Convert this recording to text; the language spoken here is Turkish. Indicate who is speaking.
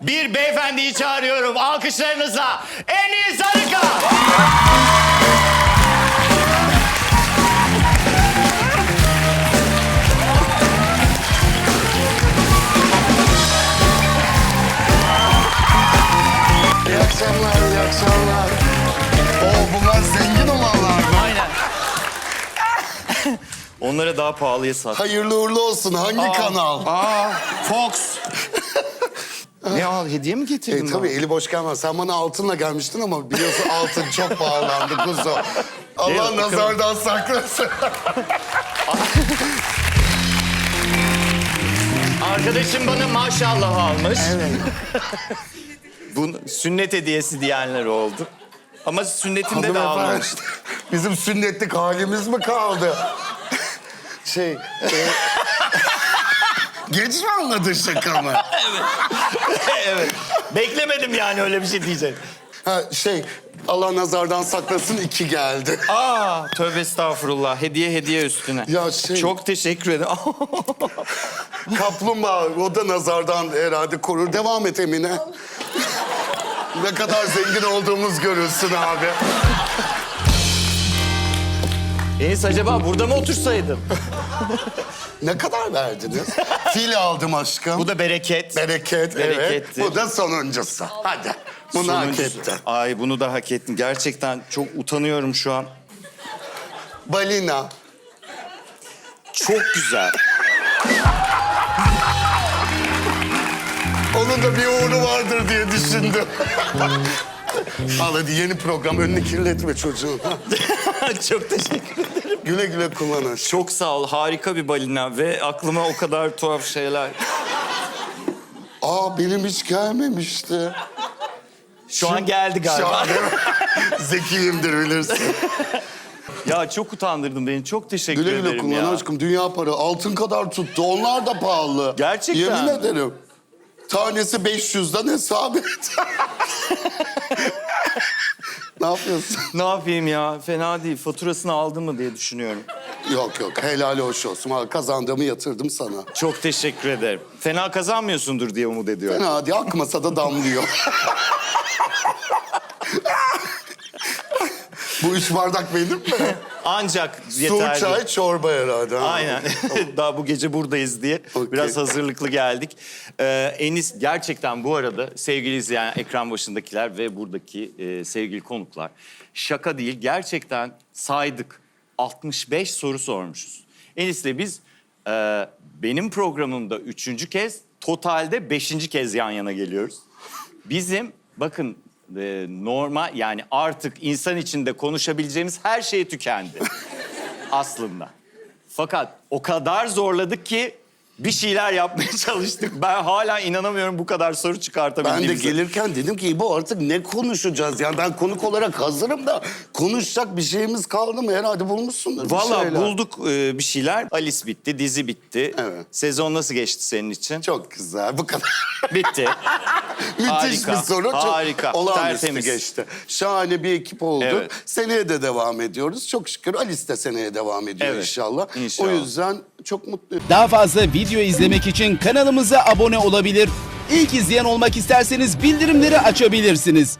Speaker 1: bir beyefendiyi çağırıyorum. Alkışlarınızla en iyi Sarıka.
Speaker 2: İyi akşamlar, iyi akşamlar. Oo bunlar zengin olanlar mı?
Speaker 1: Aynen. Onlara daha pahalıya sat.
Speaker 2: Hayırlı uğurlu olsun. Hangi kanal?
Speaker 1: Aa, Fox. Ne al hediye mi getirdin?
Speaker 2: E tabii eli boş gelmez. Sen bana altınla gelmiştin ama biliyorsun altın çok pahalandı kuzu. Allah nazardan saklasın.
Speaker 1: Arkadaşım bana maşallah almış. Evet. Bu sünnet hediyesi diyenler oldu. Ama sünnetinde de
Speaker 2: Hanımefendi,
Speaker 1: almamış.
Speaker 2: Bizim sünnetlik halimiz mi kaldı? Şey... e, Geç mi anladın şakamı?
Speaker 1: evet. Beklemedim yani öyle bir şey diyecek.
Speaker 2: Ha, şey, Allah nazardan saklasın iki geldi.
Speaker 1: Aa, tövbe estağfurullah. Hediye hediye üstüne.
Speaker 2: Ya şey-
Speaker 1: Çok teşekkür ederim.
Speaker 2: Kaplumbağa, o da nazardan herhalde korur. Devam et Emine. ne kadar zengin olduğumuz görülsün abi.
Speaker 1: Enis acaba burada mı otursaydın?
Speaker 2: Ne kadar verdiniz? Fil aldım aşkım.
Speaker 1: Bu da bereket.
Speaker 2: Bereket, evet. Bu da sonuncusu. Hadi. Bunu hak
Speaker 1: Sonuncusu.
Speaker 2: ettin.
Speaker 1: Ay bunu da hak ettin. Gerçekten çok utanıyorum şu an.
Speaker 2: Balina.
Speaker 1: Çok güzel.
Speaker 2: Onun da bir uğru vardır diye düşündüm. Al hadi yeni program. Önünü kirletme çocuğun.
Speaker 1: çok teşekkür ederim.
Speaker 2: Güle güle kullan aşkım.
Speaker 1: Çok sağ ol. Harika bir balina ve aklıma o kadar tuhaf şeyler.
Speaker 2: Aa benim hiç gelmemişti.
Speaker 1: Şu an geldi galiba.
Speaker 2: Şahane. Zekiyimdir bilirsin.
Speaker 1: Ya çok utandırdın beni. Çok teşekkür
Speaker 2: Güle güle
Speaker 1: ederim
Speaker 2: kullan
Speaker 1: ya.
Speaker 2: aşkım. Dünya para altın kadar tuttu. Onlar da pahalı.
Speaker 1: Gerçekten
Speaker 2: Yemin
Speaker 1: mi?
Speaker 2: ederim. Tanesi 500'den hesap et. ne yapıyorsun?
Speaker 1: Ne yapayım ya? Fena değil. Faturasını aldı mı diye düşünüyorum.
Speaker 2: Yok yok helal hoş olsun. Ha, kazandığımı yatırdım sana.
Speaker 1: Çok teşekkür ederim. Fena kazanmıyorsundur diye umut ediyorum.
Speaker 2: Fena diye akmasa da damlıyor. Bu üç bardak benim mi?
Speaker 1: Ancak
Speaker 2: Su,
Speaker 1: yeterli.
Speaker 2: çay, çorba herhalde. ha?
Speaker 1: Aynen. Daha bu gece buradayız diye
Speaker 2: Okey.
Speaker 1: biraz hazırlıklı geldik. Ee, Enis gerçekten bu arada sevgili izleyen ekran başındakiler ve buradaki e, sevgili konuklar şaka değil gerçekten saydık 65 soru sormuşuz. Enis'le biz e, benim programımda üçüncü kez totalde beşinci kez yan yana geliyoruz. Bizim bakın e, normal yani artık insan içinde konuşabileceğimiz her şey tükendi aslında. Fakat o kadar zorladık ki bir şeyler yapmaya çalıştık. Ben hala inanamıyorum bu kadar soru
Speaker 2: Ben de
Speaker 1: çıkartabildiğimize.
Speaker 2: gelirken dedim ki bu artık ne konuşacağız? Yani ben konuk olarak hazırım da konuşacak bir şeyimiz kaldı mı? Herhalde bulmuşsundur bir
Speaker 1: Valla
Speaker 2: şeyler.
Speaker 1: bulduk e, bir şeyler. Alice bitti, dizi bitti.
Speaker 2: Evet.
Speaker 1: Sezon nasıl geçti senin için?
Speaker 2: Çok güzel bu kadar.
Speaker 1: Bitti.
Speaker 2: Müthiş
Speaker 1: Harika,
Speaker 2: bir soru. Çok
Speaker 1: harika,
Speaker 2: olağanüstü
Speaker 1: tertemiz.
Speaker 2: geçti. Şahane bir ekip olduk.
Speaker 1: Evet.
Speaker 2: Seneye de devam ediyoruz. Çok şükür Alice de seneye devam ediyor
Speaker 1: Evet,
Speaker 2: inşallah.
Speaker 1: inşallah.
Speaker 2: O yüzden çok mutluyum.
Speaker 3: Daha fazla video izlemek için kanalımıza abone olabilir. İlk izleyen olmak isterseniz bildirimleri açabilirsiniz.